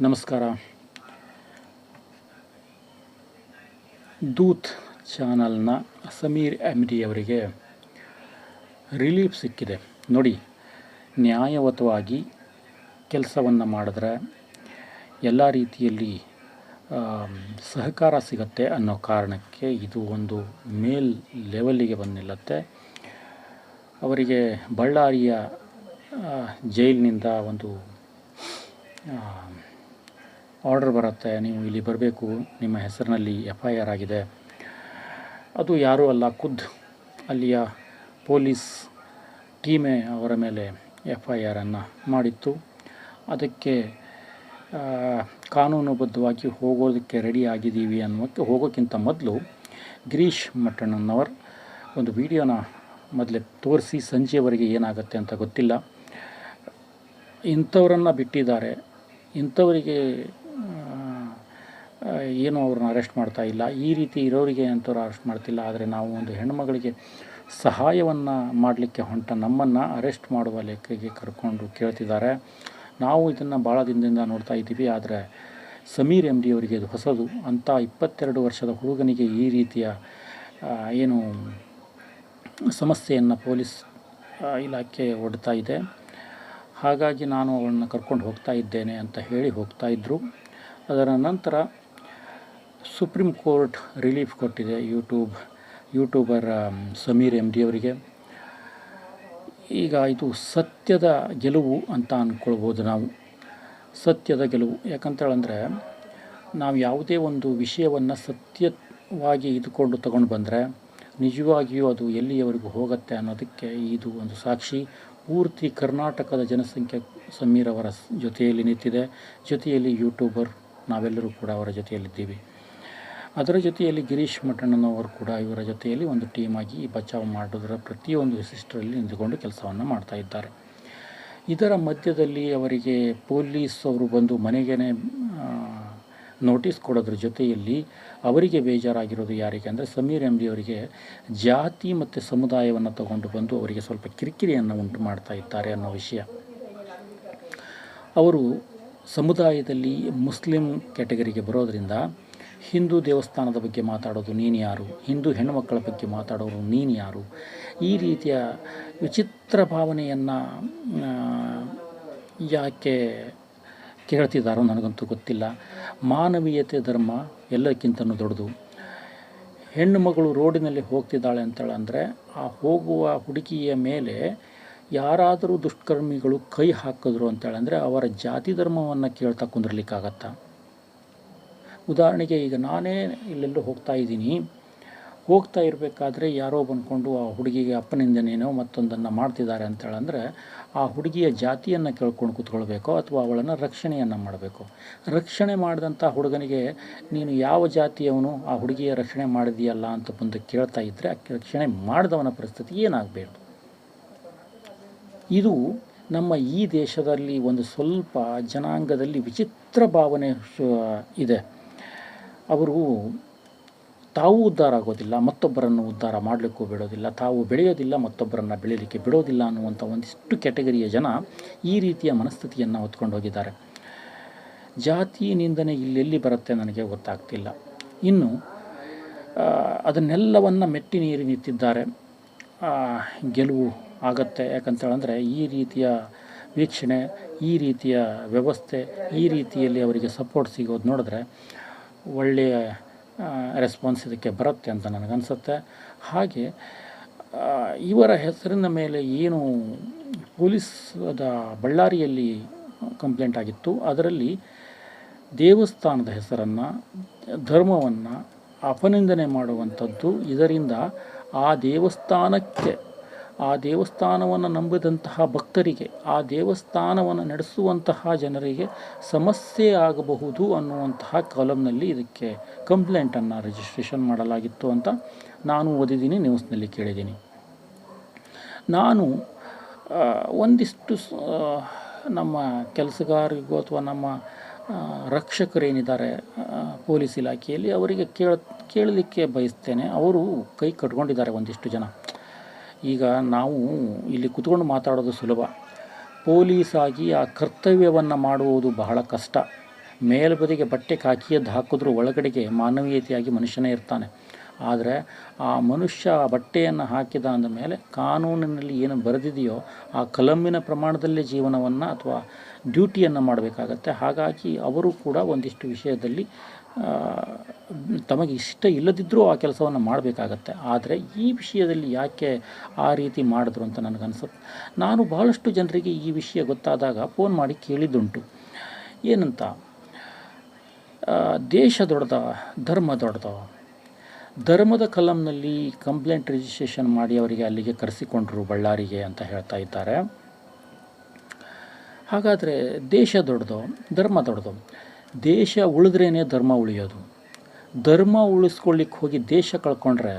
ನಮಸ್ಕಾರ. ದೂತ್ ಚಾನಲ್ನ ಸಮೀರ್ ಡಿ ಅವರಿಗೆ ರಿಲೀಫ್ ಸಿಕ್ಕಿದೆ. ನೋಡಿ, ನ್ಯಾಯಯುತವಾಗಿ ಕೆಲಸವನ್ನು ಮಾಡಿದ್ರೆ ಎಲ್ಲ ರೀತಿಯಲ್ಲಿ ಸಹಕಾರ ಸಿಗತ್ತೆ ಅನ್ನೋ ಕಾರಣಕ್ಕೆ ಇದು ಒಂದು ಮೇಲ್ ಲೆವೆಲ್ಲಿಗೆ ಬಂದು ನಿಲ್ಲತ್ತೆ ಅವರಿಗೆ ಬಳ್ಳಾರಿಯ ಜೈಲಿನಿಂದ ಒಂದು ಆರ್ಡರ್ ಬರುತ್ತೆ, ನೀವು ಇಲ್ಲಿ ಬರಬೇಕು. ನಿಮ್ಮ ಹೆಸರಿನಲ್ಲಿ ಎಫ್ ಐ ಆರ್ ಆಗಿದೆ. ಅದು ಯಾರೂ ಅಲ್ಲ, ಖುದ್ ಅಲ್ಲಿಯ ಪೊಲೀಸ್ ಟೀಮೇ ಅವರ ಮೇಲೆ ಎಫ್ ಐ ಆರನ್ನು ಮಾಡಿತ್ತು. ಅದಕ್ಕೆ ಕಾನೂನುಬದ್ಧವಾಗಿ ಹೋಗೋದಕ್ಕೆ ರೆಡಿ ಆಗಿದ್ದೀವಿ ಅನ್ನೋಕ್ಕೆ ಹೋಗೋಕ್ಕಿಂತ ಮೊದಲು ಗಿರೀಶ್ ಮಟ್ಟಣ್ಣನವರ್ ಒಂದು ವಿಡಿಯೋನ ಮೊದಲೇ ತೋರಿಸಿ ಸಂಜೆಯವರೆಗೆ ಏನಾಗುತ್ತೆ ಅಂತ ಗೊತ್ತಿಲ್ಲ. ಇಂಥವರನ್ನು ಬಿಟ್ಟಿದ್ದಾರೆ. ಇಂಥವರಿಗೆ ಏನು ಅವ್ರನ್ನ ಅರೆಸ್ಟ್ ಮಾಡ್ತಾ ಇಲ್ಲ. ಈ ರೀತಿ ಇರೋರಿಗೆ ಅಂಥವ್ರು ಅರೆಸ್ಟ್ ಮಾಡ್ತಿಲ್ಲ. ಆದರೆ ನಾವು ಒಂದು ಹೆಣ್ಣುಮಗಳಿಗೆ ಸಹಾಯವನ್ನು ಮಾಡಲಿಕ್ಕೆ ಹೊಂಟ ನಮ್ಮನ್ನು ಅರೆಸ್ಟ್ ಮಾಡುವ ಲೆಕ್ಕಗೆ ಕರ್ಕೊಂಡು ಕೇಳ್ತಿದ್ದಾರೆ. ನಾವು ಇದನ್ನು ಭಾಳ ದಿನದಿಂದ ನೋಡ್ತಾ ಇದ್ದೀವಿ. ಆದರೆ ಸಮೀರ್ ಎಂ ಡಿ ಅವರಿಗೆ ಇದು ಹೊಸದು. ಅಂಥ ಇಪ್ಪತ್ತೆರಡು ವರ್ಷದ ಹುಡುಗನಿಗೆ ಈ ರೀತಿಯ ಏನು ಸಮಸ್ಯೆಯನ್ನು ಪೊಲೀಸ್ ಇಲಾಖೆ ಒಡ್ತಾ ಇದೆ. ಹಾಗಾಗಿ ನಾನು ಅವಳನ್ನು ಕರ್ಕೊಂಡು ಹೋಗ್ತಾ ಇದ್ದೇನೆ ಅಂತ ಹೇಳಿ ಹೋಗ್ತಾ ಇದ್ದರು ಅದರ ನಂತರ ಸುಪ್ರೀಂ ಕೋರ್ಟ್ ರಿಲೀಫ್ ಕೊಟ್ಟಿದೆ YouTube, YouTuber Sameer M D ಅವರಿಗೆ. ಈಗ ಇದು ಸತ್ಯದ ಗೆಲುವು ಅಂತ ಅಂದ್ಕೊಳ್ಬೋದು ನಾವು. ಸತ್ಯದ ಗೆಲುವು. ಯಾಕಂತೇಳಂದರೆ, ನಾವು ಯಾವುದೇ ಒಂದು ವಿಷಯವನ್ನು ಸತ್ಯವಾಗಿ ಇದ್ಕೊಂಡು ತಗೊಂಡು ಬಂದರೆ, ನಿಜವಾಗಿಯೂ ಅದು ಎಲ್ಲಿಯವರೆಗೂ ಹೋಗುತ್ತೆ ಅನ್ನೋದಕ್ಕೆ ಇದು ಒಂದು ಸಾಕ್ಷಿ. ಪೂರ್ತಿ ಕರ್ನಾಟಕದ ಜನಸಂಖ್ಯೆ ಸಮೀರ್ ಅವರ ಜೊತೆಯಲ್ಲಿ ನಿಂತಿದೆ. ಜೊತೆಯಲ್ಲಿ ಯೂಟ್ಯೂಬರ್ ನಾವೆಲ್ಲರೂ ಕೂಡ ಅವರ ಜೊತೆಯಲ್ಲಿದ್ದೀವಿ. ಅದರ ಜೊತೆಯಲ್ಲಿ ಗಿರೀಶ್ ಮಠಣ್ಣನವರು ಕೂಡ ಇವರ ಜೊತೆಯಲ್ಲಿ ಒಂದು ಟೀಮಾಗಿ ಈ ಬಚಾವ್ ಮಾಡೋದರ ಪ್ರತಿಯೊಂದು ವಿಶಿಷ್ಟರಲ್ಲಿ ನಿಂತುಕೊಂಡು ಕೆಲಸವನ್ನು ಮಾಡ್ತಾ ಇದ್ದಾರೆ. ಇದರ ಮಧ್ಯದಲ್ಲಿ ಅವರಿಗೆ ಪೊಲೀಸ್ ಅವರು ಬಂದು ಮನೆಗೇ ನೋಟಿಸ್ ಕೊಡೋದ್ರ ಜೊತೆಯಲ್ಲಿ ಅವರಿಗೆ ಬೇಜಾರಾಗಿರೋದು ಯಾರಿಗೆ ಅಂದರೆ ಸಮೀರ್ ಡಿ ಅವರಿಗೆ ಜಾತಿ ಮತ್ತು ಸಮುದಾಯವನ್ನು ತಗೊಂಡು ಬಂದು ಅವರಿಗೆ ಸ್ವಲ್ಪ ಕಿರಿಕಿರಿಯನ್ನು ಉಂಟು ಮಾಡ್ತಾ ಇದ್ದಾರೆ ಅನ್ನೋ ವಿಷಯ. ಅವರು ಸಮುದಾಯದಲ್ಲಿ ಮುಸ್ಲಿಂ ಕ್ಯಾಟಗರಿಗೆ ಬರೋದರಿಂದ ಹಿಂದೂ ದೇವಸ್ಥಾನದ ಬಗ್ಗೆ ಮಾತಾಡೋದು ನೀನು ಯಾರು? ಹಿಂದೂ ಹೆಣ್ಣುಮಕ್ಕಳ ಬಗ್ಗೆ ಮಾತಾಡೋರು ನೀನು ಯಾರು? ಈ ರೀತಿಯ ವಿಚಿತ್ರ ಭಾವನೆಯನ್ನು ಯಾಕೆ ಕೇಳ್ತಿದ್ದಾರೋ ನನಗಂತೂ ಗೊತ್ತಿಲ್ಲ. ಮಾನವೀಯತೆ ಧರ್ಮ ಎಲ್ಲಕ್ಕಿಂತ ದೊಡ್ಡದು. ಹೆಣ್ಣು ಮಗಳು ರೋಡಿನಲ್ಲಿ ಹೋಗ್ತಿದ್ದಾಳೆ ಅಂತೇಳಂದರೆ ಆ ಹೋಗುವ ಹುಡುಗಿಯ ಮೇಲೆ ಯಾರಾದರೂ ದುಷ್ಕರ್ಮಿಗಳು ಕೈ ಹಾಕಿದ್ರು ಅಂತೇಳಂದರೆ ಅವರ ಜಾತಿ ಧರ್ಮವನ್ನು ಕೇಳ್ತಾ ಕುಂದಿರ್ಲಿಕ್ಕಾಗತ್ತಾ? ಉದಾಹರಣೆಗೆ ಈಗ ನಾನೇ ಇಲ್ಲೆಲ್ಲೋ ಹೋಗ್ತಾ ಇದ್ದೀನಿ. ಹೋಗ್ತಾ ಇರಬೇಕಾದ್ರೆ ಯಾರೋ ಬಂದ್ಕೊಂಡು ಆ ಹುಡುಗಿಗೆ ಅಪ್ಪನಿಂದನೇನೋ ಮತ್ತೊಂದನ್ನು ಮಾಡ್ತಿದ್ದಾರೆ ಅಂತೇಳಂದರೆ ಆ ಹುಡುಗಿಯ ಜಾತಿಯನ್ನು ಕೇಳ್ಕೊಂಡು ಕೂತ್ಕೊಳ್ಬೇಕು ಅಥವಾ ಅವಳನ್ನು ರಕ್ಷಣೆಯನ್ನು ಮಾಡಬೇಕು. ರಕ್ಷಣೆ ಮಾಡಿದಂಥ ಹುಡುಗನಿಗೆ ನೀನು ಯಾವ ಜಾತಿಯವನು? ಆ ಹುಡುಗಿಯ ರಕ್ಷಣೆ ಮಾಡಿದೆಯಲ್ಲ ಅಂತ ಬಂದು ಕೇಳ್ತಾ ಇದ್ದರೆ ಆ ರಕ್ಷಣೆ ಮಾಡಿದವನ ಪರಿಸ್ಥಿತಿ ಏನಾಗಬೇಕು? ಇದು ನಮ್ಮ ಈ ದೇಶದಲ್ಲಿ ಒಂದು ಸ್ವಲ್ಪ ಜನಾಂಗದಲ್ಲಿ ವಿಚಿತ್ರ ಭಾವನೆ ಇದೆ. ಅವರು ತಾವು ಉದ್ಧಾರ ಆಗೋದಿಲ್ಲ, ಮತ್ತೊಬ್ಬರನ್ನು ಉದ್ಧಾರ ಮಾಡಲಿಕ್ಕೂ ಬಿಡೋದಿಲ್ಲ, ತಾವು ಬೆಳೆಯೋದಿಲ್ಲ, ಮತ್ತೊಬ್ಬರನ್ನು ಬೆಳೆಯಲಿಕ್ಕೆ ಬಿಡೋದಿಲ್ಲ ಅನ್ನುವಂಥ ಒಂದಿಷ್ಟು ಕ್ಯಾಟಗರಿಯ ಜನ ಈ ರೀತಿಯ ಮನಸ್ಥಿತಿಯನ್ನು ಹೊತ್ಕೊಂಡು ಹೋಗಿದ್ದಾರೆ. ಜಾತಿ ನಿಂದನೆ ಇಲ್ಲೆಲ್ಲಿ ಬರುತ್ತೆ ನನಗೆ ಗೊತ್ತಾಗ್ತಿಲ್ಲ. ಇನ್ನು ಅದನ್ನೆಲ್ಲವನ್ನು ಮೆಟ್ಟಿ ನೀರಿ ನಿಂತಿದ್ದಾರೆ. ಗೆಲುವು ಆಗತ್ತೆ. ಯಾಕಂತೇಳಂದರೆ ಈ ರೀತಿಯ ವೀಕ್ಷಣೆ, ಈ ರೀತಿಯ ವ್ಯವಸ್ಥೆ, ಈ ರೀತಿಯಲ್ಲಿ ಅವರಿಗೆ ಸಪೋರ್ಟ್ ಸಿಗೋದು ನೋಡಿದ್ರೆ ಒಳ್ಳೆಯ ರೆಸ್ಪಾನ್ಸ್ ಇದಕ್ಕೆ ಬರುತ್ತೆ ಅಂತ ನನಗನ್ಸುತ್ತೆ. ಹಾಗೆ ಇವರ ಹೆಸರಿನ ಮೇಲೆ ಏನು ಪೊಲೀಸದ ಬಳ್ಳಾರಿಯಲ್ಲಿ ಕಂಪ್ಲೇಂಟ್ ಆಗಿತ್ತು, ಅದರಲ್ಲಿ ದೇವಸ್ಥಾನದ ಹೆಸರನ್ನು, ಧರ್ಮವನ್ನು ಅಪನಿಂದನೆ ಮಾಡುವಂಥದ್ದು ಇದರಿಂದ ಆ ದೇವಸ್ಥಾನಕ್ಕೆ ಆ ದೇವಸ್ಥಾನವನ್ನು ನಂಬಿದಂತಹ ಭಕ್ತರಿಗೆ, ಆ ದೇವಸ್ಥಾನವನ್ನು ನಡೆಸುವಂತಹ ಜನರಿಗೆ ಸಮಸ್ಯೆ ಆಗಬಹುದು ಅನ್ನುವಂತಹ ಕಾಲಮ್ನಲ್ಲಿ ಇದಕ್ಕೆ ಕಂಪ್ಲೇಂಟನ್ನು ರಿಜಿಸ್ಟ್ರೇಷನ್ ಮಾಡಲಾಗಿತ್ತು ಅಂತ ನಾನು ಓದಿದ್ದೀನಿ ನ್ಯೂಸ್ನಲ್ಲಿ ಕೇಳಿದ್ದೀನಿ. ನಾನು ಒಂದಿಷ್ಟು ನಮ್ಮ ಕೆಲಸಗಾರರಿಗೂ ಅಥವಾ ನಮ್ಮ ರಕ್ಷಕರೇನಿದ್ದಾರೆ ಪೊಲೀಸ್ ಇಲಾಖೆಯಲ್ಲಿ ಅವರಿಗೆ ಕೇಳ, ಕೇಳಲಿಕ್ಕೆ ಬಯಸ್ತೇನೆ. ಅವರು ಕೈ ಕಟ್ಕೊಂಡಿದ್ದಾರೆ ಒಂದಿಷ್ಟು ಜನ. ಈಗ ನಾವು ಇಲ್ಲಿ ಕುತ್ಕೊಂಡು ಮಾತಾಡೋದು ಸುಲಭ. ಪೊಲೀಸಾಗಿ ಆ ಕರ್ತವ್ಯವನ್ನು ಮಾಡುವುದು ಬಹಳ ಕಷ್ಟ. ಮೇಲ್ಬದಿಗೆ ಬಟ್ಟೆ ಕಾಕಿಯದ್ದು ಹಾಕಿದ್ರೂ ಒಳಗಡೆಗೆ ಮಾನವೀಯತೆಯಾಗಿ ಮನುಷ್ಯನೇ ಇರ್ತಾನೆ. ಆದರೆ ಆ ಮನುಷ್ಯ ಆ ಬಟ್ಟೆಯನ್ನು ಹಾಕಿದ ಅಂದಮೇಲೆ ಕಾನೂನಿನಲ್ಲಿ ಏನು ಬರೆದಿದೆಯೋ ಆ ಕಲಂಬಿನ ಪ್ರಮಾಣದಲ್ಲೇ ಜೀವನವನ್ನು ಅಥವಾ ಡ್ಯೂಟಿಯನ್ನು ಮಾಡಬೇಕಾಗತ್ತೆ. ಹಾಗಾಗಿ ಅವರು ಕೂಡ ಒಂದಿಷ್ಟು ವಿಷಯದಲ್ಲಿ ತಮಗೆ ಇಷ್ಟ ಇಲ್ಲದಿದ್ದರೂ ಆ ಕೆಲಸವನ್ನು ಮಾಡಬೇಕಾಗತ್ತೆ. ಆದರೆ ಈ ವಿಷಯದಲ್ಲಿ ಯಾಕೆ ಆ ರೀತಿ ಮಾಡಿದ್ರು ಅಂತ ನನಗನ್ಸುತ್ತೆ. ನಾನು ಭಾಳಷ್ಟು ಜನರಿಗೆ ಈ ವಿಷಯ ಗೊತ್ತಾದಾಗ ಫೋನ್ ಮಾಡಿ ಕೇಳಿದ್ದುಂಟು. ಏನಂತ? ದೇಶ ದೊಡ್ಡದ, ಧರ್ಮ ದೊಡ್ಡದ. ಧರ್ಮದ ಕಲಂನಲ್ಲಿ ಕಂಪ್ಲೇಂಟ್ ರಿಜಿಸ್ಟ್ರೇಷನ್ ಮಾಡಿ ಅವರಿಗೆ ಅಲ್ಲಿಗೆ ಕರೆಸಿಕೊಂಡ್ರು ಬಳ್ಳಾರಿಗೆ ಅಂತ ಹೇಳ್ತಾ ಇದ್ದಾರೆ. ಹಾಗಾದರೆ ದೇಶ ದೊಡ್ಡದು, ಧರ್ಮ ದೊಡ್ಡದು. ದೇಶ ಉಳಿದ್ರೇ ಧರ್ಮ ಉಳಿಯೋದು. ಧರ್ಮ ಉಳಿಸ್ಕೊಳ್ಳಿಕ್ಕೆ ಹೋಗಿ ದೇಶ ಕಳ್ಕೊಂಡ್ರೆ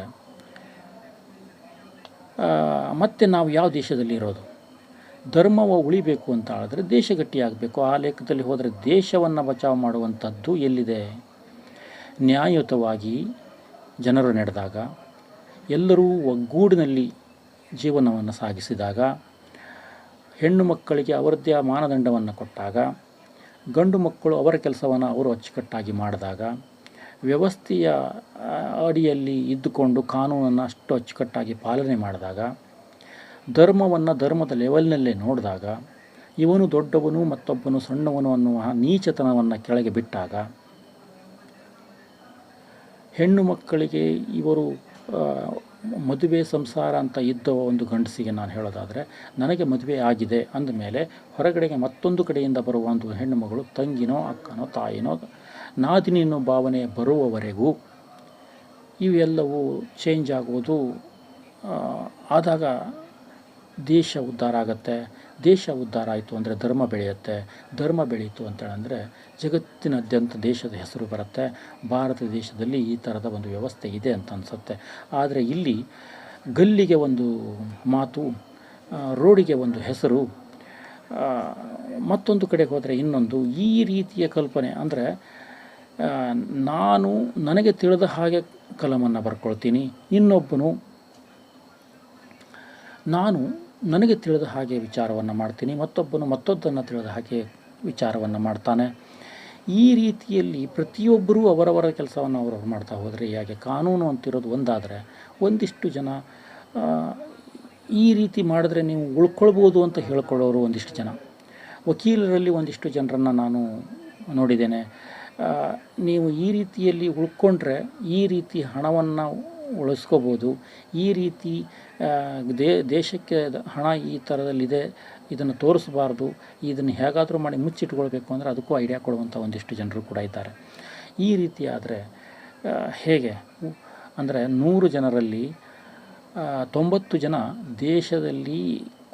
ಮತ್ತೆ ನಾವು ಯಾವ ದೇಶದಲ್ಲಿ ಇರೋದು? ಧರ್ಮವ ಉಳಿಬೇಕು ಅಂತ ಹೇಳಿದ್ರೆ ದೇಶ ಗಟ್ಟಿಯಾಗಬೇಕು. ಆ ಲೆಕ್ಕದಲ್ಲಿ ಹೋದರೆ ದೇಶವನ್ನು ಬಚಾವ್ ಮಾಡುವಂಥದ್ದು ಎಲ್ಲಿದೆ? ನ್ಯಾಯಯುತವಾಗಿ ಜನರು ನಡೆದಾಗ, ಎಲ್ಲರೂ ಒಗ್ಗೂಡಿನಲ್ಲಿ ಜೀವನವನ್ನು ಸಾಗಿಸಿದಾಗ, ಹೆಣ್ಣು ಮಕ್ಕಳಿಗೆ ಅವರದ್ದೇ ಮಾನದಂಡವನ್ನು ಕೊಟ್ಟಾಗ ಗಂಡು ಮಕ್ಕಳು ಅವರ ಕೆಲಸವನ್ನು ಅವರು ಅಚ್ಚುಕಟ್ಟಾಗಿ ಮಾಡಿದಾಗ ವ್ಯವಸ್ಥೆಯ ಅಡಿಯಲ್ಲಿ ಇದ್ದುಕೊಂಡು ಕಾನೂನನ್ನು ಅಷ್ಟು ಅಚ್ಚುಕಟ್ಟಾಗಿ ಪಾಲನೆ ಮಾಡಿದಾಗ, ಧರ್ಮವನ್ನು ಧರ್ಮದ ಲೆವೆಲ್ನಲ್ಲೇ ನೋಡಿದಾಗ, ಇವನು ದೊಡ್ಡವನು ಮತ್ತೊಬ್ಬನು ಸಣ್ಣವನು ಅನ್ನುವ ನೀಚತನವನ್ನು ಕೆಳಗೆ ಬಿಟ್ಟಾಗ, ಹೆಣ್ಣು ಮಕ್ಕಳಿಗೆ ಇವರು ಮದುವೆ ಸಂಸಾರ ಅಂತ ಇದ್ದ ಒಂದು ಗಂಡಸಿಗೆ ನಾನು ಹೇಳೋದಾದರೆ, ನನಗೆ ಮದುವೆ ಆಗಿದೆ ಅಂದಮೇಲೆ ಹೊರಗಡೆಗೆ ಮತ್ತೊಂದು ಕಡೆಯಿಂದ ಬರುವ ಒಂದು ಹೆಣ್ಣು ಮಗಳು ತಂಗಿನೋ, ಅಕ್ಕನೋ, ತಾಯಿನೋ, ನಾದಿನಿನೋ ಭಾವನೆ ಬರುವವರೆಗೂ ಇವೆಲ್ಲವೂ ಚೇಂಜ್ ಆಗುವುದು ಆದಾಗ ದೇಶ ಉದ್ಧಾರ ಆಗುತ್ತೆ. ದೇಶ ಉದ್ಧಾರ ಆಯಿತು ಅಂದರೆ ಧರ್ಮ ಬೆಳೆಯುತ್ತೆ. ಧರ್ಮ ಬೆಳೆಯಿತು ಅಂತೇಳಂದರೆ ಜಗತ್ತಿನಾದ್ಯಂತ ದೇಶದ ಹೆಸರು ಬರುತ್ತೆ. ಭಾರತ ದೇಶದಲ್ಲಿ ಈ ಥರದ ಒಂದು ವ್ಯವಸ್ಥೆ ಇದೆ ಅಂತ ಅನಿಸುತ್ತೆ. ಆದರೆ ಇಲ್ಲಿ ಗಲ್ಲಿಗೆ ಒಂದು ಮಾತು ರೋಡಿಗೆ ಒಂದು ಹೆಸರು ಮತ್ತೊಂದು ಕಡೆಗೆ ಹೋದರೆ ಇನ್ನೊಂದು. ಈ ರೀತಿಯ ಕಲ್ಪನೆ ಅಂದರೆ ನಾನು ನನಗೆ ತಿಳಿದ ಹಾಗೆ ಕಲಮನ್ನು ಬರ್ಕೊಳ್ತೀನಿ. ಇನ್ನೊಬ್ಬನು, ನಾನು ನನಗೆ ತಿಳಿದ ಹಾಗೆ ವಿಚಾರವನ್ನು ಮಾಡ್ತೀನಿ, ಮತ್ತೊಬ್ಬನು ಮತ್ತೊಂದನ್ನು ತಿಳಿದ ಹಾಗೆ ವಿಚಾರವನ್ನು ಮಾಡ್ತಾನೆ. ಈ ರೀತಿಯಲ್ಲಿ ಪ್ರತಿಯೊಬ್ಬರೂ ಅವರವರ ಕೆಲಸವನ್ನು ಅವರವರು ಮಾಡ್ತಾ ಹೋದರೆ ಹೇಗೆ? ಕಾನೂನು ಅಂತಿರೋದು ಒಂದಾದರೆ ಒಂದಿಷ್ಟು ಜನ ಈ ರೀತಿ ಮಾಡಿದ್ರೆ ನೀವು ಉಳ್ಕೊಳ್ಬೋದು ಅಂತ ಹೇಳ್ಕೊಳ್ಳೋರು ಒಂದಿಷ್ಟು ಜನ. ವಕೀಲರಲ್ಲಿ ಒಂದಿಷ್ಟು ಜನರನ್ನು ನಾನು ನೋಡಿದ್ದೇನೆ. ನೀವು ಈ ರೀತಿಯಲ್ಲಿ ಉಳ್ಕೊಂಡ್ರೆ ಈ ರೀತಿ ಹಣವನ್ನು ಉಳಿಸ್ಕೋಬೋದು. ಈ ರೀತಿ ದೇ, ದೇಶಕ್ಕೆ ಹಣ ಈ ಥರದಲ್ಲಿದೆ ಇದನ್ನು ತೋರಿಸಬಾರ್ದು, ಇದನ್ನು ಹೇಗಾದರೂ ಮಾಡಿ ಮುಚ್ಚಿಟ್ಕೊಳ್ಬೇಕು ಅಂದರೆ ಅದಕ್ಕೂ ಐಡಿಯಾ ಕೊಡುವಂಥ ಒಂದಿಷ್ಟು ಜನರು ಕೂಡ ಇದ್ದಾರೆ. ಈ ರೀತಿ ಆದರೆ ಹೇಗೆ? ಅಂದರೆ ನೂರು ಜನರಲ್ಲಿ ತೊಂಬತ್ತು ಜನ ದೇಶದಲ್ಲಿ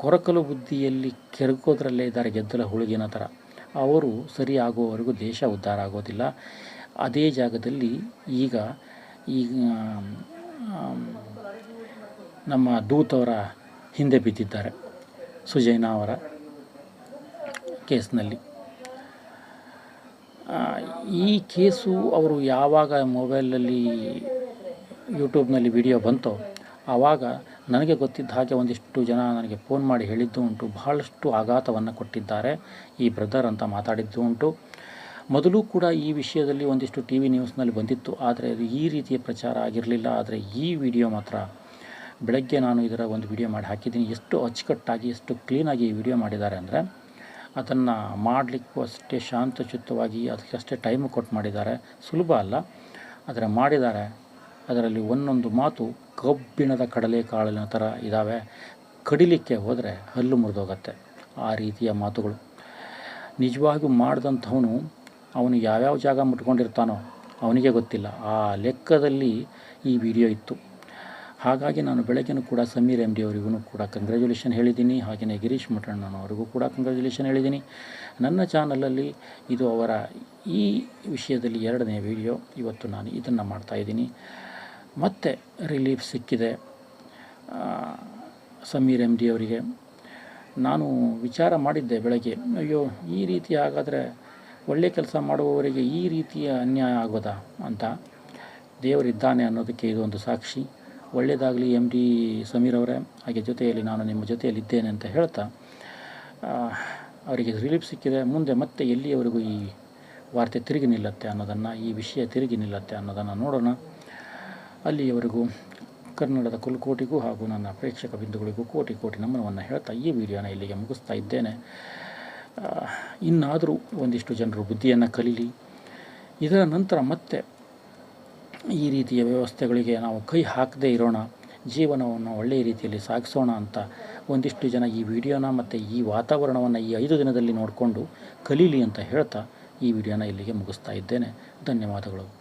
ಕೊರಕಲು ಬುದ್ಧಿಯಲ್ಲಿ ಕೆರಕೋದ್ರಲ್ಲೇ ಇದ್ದಾರೆ ಗೆದ್ದಲ ಹುಳುಗಿನ ಥರ. ಅವರು ಸರಿ ಆಗುವವರೆಗೂ ದೇಶ ಉದ್ಧಾರ ಆಗೋದಿಲ್ಲ. ಅದೇ ಜಾಗದಲ್ಲಿ ಈಗ ಈಗ ನಮ್ಮ ದೂತವರ ಹಿಂದೆ ಬಿದ್ದಿದ್ದಾರೆ. ಸುಜೈನಾ ಅವರ ಕೇಸ್ನಲ್ಲಿ. ಈ ಕೇಸು ಅವರು ಯಾವಾಗ ಮೊಬೈಲಲ್ಲಿ, ಯೂಟ್ಯೂಬ್ನಲ್ಲಿ ವಿಡಿಯೋ ಬಂತೋ, ಆವಾಗ ನನಗೆ ಗೊತ್ತಿದ್ದ ಹಾಗೆ ಒಂದಿಷ್ಟು ಜನ ನನಗೆ ಫೋನ್ ಮಾಡಿ ಹೇಳಿದ್ದು ಉಂಟು. ಬಹಳಷ್ಟು ಆಘಾತವನ್ನು ಕೊಟ್ಟಿದ್ದಾರೆ. ಈ ಬ್ರದರ್ ಅಂತ ಮಾತಾಡಿದ್ದು ಉಂಟು. ಮೊದಲು ಕೂಡ ಈ ವಿಷಯದಲ್ಲಿ ಒಂದಿಷ್ಟು ಟಿ ವಿ ನ್ಯೂಸ್ನಲ್ಲಿ ಬಂದಿತ್ತು, ಆದರೆ ಈ ರೀತಿಯ ಪ್ರಚಾರ ಆಗಿರಲಿಲ್ಲ. ಆದರೆ ಈ ವಿಡಿಯೋ ಮಾತ್ರ ಬೆಳಗ್ಗೆ ನಾನು ಇದರ ಒಂದು ವಿಡಿಯೋ ಮಾಡಿ ಹಾಕಿದ್ದೀನಿ. ಎಷ್ಟು ಅಚ್ಚುಕಟ್ಟಾಗಿ, ಎಷ್ಟು ಕ್ಲೀನಾಗಿ ಈ ವಿಡಿಯೋ ಮಾಡಿದ್ದಾರೆ ಅಂದರೆ, ಅದನ್ನು ಮಾಡಲಿಕ್ಕೂ ಅಷ್ಟೇ ಶಾಂತಚಿತ್ತವಾಗಿ ಅದಕ್ಕಷ್ಟೇ ಟೈಮು ಕೊಟ್ಟು ಮಾಡಿದ್ದಾರೆ. ಸುಲಭ ಅಲ್ಲ, ಆದರೆ ಮಾಡಿದ್ದಾರೆ. ಅದರಲ್ಲಿ ಒಂದೊಂದು ಮಾತು ಕಬ್ಬಿಣದ ಕಡಲೆಕಾಳಿನ ಥರ ಇದ್ದಾವೆ. ಕಡಿಲಿಕ್ಕೆ ಹೋದರೆ ಹಲ್ಲು ಮುರಿದೋಗತ್ತೆ. ಆ ರೀತಿಯ ಮಾತುಗಳು. ನಿಜವಾಗಿಯೂ ಮಾಡಿದಂಥವನು ಅವನು ಯಾವ್ಯಾವ ಜಾಗ ಮುಟ್ಕೊಂಡಿರ್ತಾನೋ ಅವನಿಗೆ ಗೊತ್ತಿಲ್ಲ. ಆ ಲೆಕ್ಕದಲ್ಲಿ ಈ ವಿಡಿಯೋ ಇತ್ತು. ಹಾಗಾಗಿ ನಾನು ಬೆಳಗ್ಗೆನೂ ಕೂಡ ಸಮೀರ್ ಎಂ ಡಿ ಅವರಿಗೂ ಕೂಡ ಕಂಗ್ರ್ಯಾಚುಲೇಷನ್ ಹೇಳಿದ್ದೀನಿ. ಹಾಗೆಯೇ ಗಿರೀಶ್ ಮಠಣ್ಣನವರಿಗೂ ಕೂಡ ಕಂಗ್ರ್ಯಾಚುಲೇಷನ್ ಹೇಳಿದ್ದೀನಿ. ನನ್ನ ಚಾನಲಲ್ಲಿ ಇದು ಅವರ ಈ ವಿಷಯದಲ್ಲಿ ಎರಡನೇ ವಿಡಿಯೋ ಇವತ್ತು ನಾನು ಇದನ್ನು ಮಾಡ್ತಾಯಿದ್ದೀನಿ ಮತ್ತೆ ರಿಲೀಫ್ ಸಿಕ್ಕಿದೆ ಸಮೀರ್ ಎಂ ಡಿ ಅವರಿಗೆ. ನಾನು ವಿಚಾರ ಮಾಡಿದ್ದೆ ಬೆಳಗ್ಗೆ. ಅಯ್ಯೋ, ಈ ರೀತಿ ಹಾಗಾದರೆ ಒಳ್ಳೆ ಕೆಲಸ ಮಾಡುವವರಿಗೆ ಈ ರೀತಿಯ ಅನ್ಯಾಯ ಆಗೋದಾ ಅಂತ ದೇವರಿದ್ದಾನೆ ಅನ್ನೋದಕ್ಕೆ ಇದೊಂದು ಸಾಕ್ಷಿ. ಒಳ್ಳೆಯದಾಗಲಿ ಎಂ ಡಿ ಸಮೀರ್ ಅವರೇ, ಹಾಗೆ ಜೊತೆಯಲ್ಲಿ ನಾನು ನಿಮ್ಮ ಜೊತೆಯಲ್ಲಿದ್ದೇನೆ ಅಂತ ಹೇಳ್ತಾ ಅವರಿಗೆ ರಿಲೀಫ್ ಸಿಕ್ಕಿದೆ. ಮುಂದೆ ಮತ್ತೆ ಎಲ್ಲಿಯವರೆಗೂ ಈ ವಾರ್ತೆ ತಿರುಗಿ ನಿಲ್ಲತ್ತೆ ಅನ್ನೋದನ್ನು, ಈ ವಿಷಯ ತಿರುಗಿ ನಿಲ್ಲತ್ತೆ ಅನ್ನೋದನ್ನು ನೋಡೋಣ. ಅಲ್ಲಿಯವರೆಗೂ ಕನ್ನಡದ ಕುಲಕೋಟಿಗೂ ಹಾಗೂ ನನ್ನ ಪ್ರೇಕ್ಷಕ ಬಿಂದುಗಳಿಗೂ ಕೋಟಿ ಕೋಟಿ ನಮನವನ್ನು ಹೇಳ್ತಾ ಈ ವಿಡಿಯೋನ ಇಲ್ಲಿಗೆ ಮುಗಿಸ್ತಾ ಇದ್ದೇನೆ. ಇನ್ನಾದರೂ ಒಂದಿಷ್ಟು ಜನರು ಬುದ್ಧಿಯನ್ನು ಕಲೀಲಿ. ಇದರ ನಂತರ ಮತ್ತೆ ಈ ರೀತಿಯ ವ್ಯವಸ್ಥೆಗಳಿಗೆ ನಾವು ಕೈ ಹಾಕದೇ ಇರೋಣ. ಜೀವನವನ್ನು ಒಳ್ಳೆಯ ರೀತಿಯಲ್ಲಿ ಸಾಗಿಸೋಣ ಅಂತ ಒಂದಿಷ್ಟು ಜನ ಈ ವಿಡಿಯೋನ ಮತ್ತು ಈ ವಾತಾವರಣವನ್ನು ಈ ಐದು ದಿನದಲ್ಲಿ ನೋಡಿಕೊಂಡು ಕಲೀಲಿ ಅಂತ ಹೇಳ್ತಾ ಈ ವಿಡಿಯೋನ ಇಲ್ಲಿಗೆ ಮುಗಿಸ್ತಾ ಇದ್ದೇನೆ. ಧನ್ಯವಾದಗಳು.